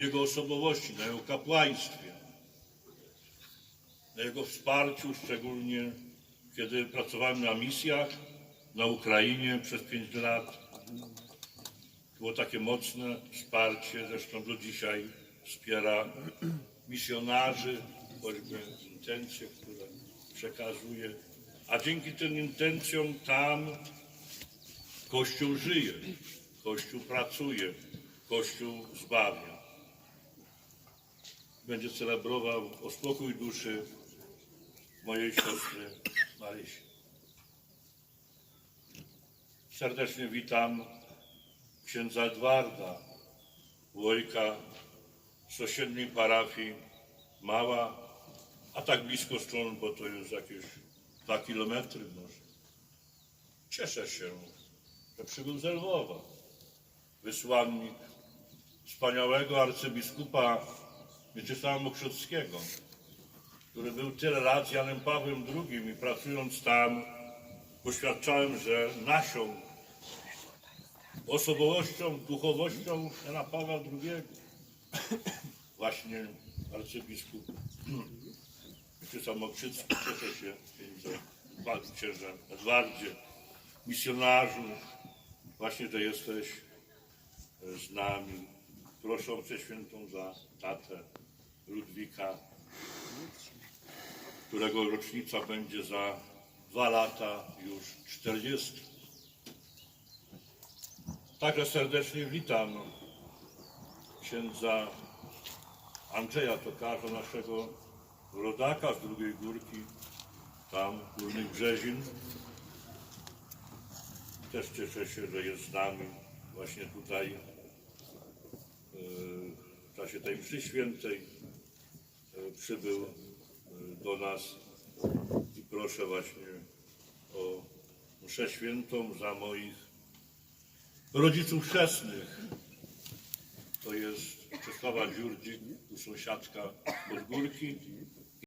Jego osobowości, na Jego kapłaństwie, na Jego wsparciu, szczególnie kiedy pracowałem na misjach na Ukrainie przez pięć lat. Było takie mocne wsparcie, zresztą do dzisiaj wspiera misjonarzy, choćby intencje, które przekazuje. A dzięki tym intencjom tam Kościół żyje, Kościół pracuje, Kościół zbawia. Będzie celebrował o spokój duszy mojej siostry Marysi. Serdecznie witam księdza Edwarda, Łojka z sąsiedniej parafii, mała, a tak blisko stąd, bo to jest jakieś dwa kilometry może. Cieszę się, że przybył z Lwowa. Wysłannik wspaniałego arcybiskupa Mieczysława Mokrzewskiego, który był tyle lat z Janem Pawłem II i pracując tam poświadczałem, że nasią osobowością, duchowością Jana Pawła II właśnie arcybiskup Mieczysław Mokrzycki. Cieszę się księdze, panu księże Edwardzie, misjonarzu, właśnie, że jesteś z nami. Proszę o Przeświętą za tatę Ludwika, którego rocznica będzie za dwa lata już 40. Także serdecznie witam księdza Andrzeja Tokarza, naszego rodaka z drugiej górki, tam Górnych Brzezin. Też cieszę się, że jest z nami właśnie tutaj e, w czasie tej mszy świętej przybył e, do nas i proszę właśnie o mszę świętą za moich rodziców chrzestnych. To jest Czesława Dziurdzik, tu sąsiadka Podgórki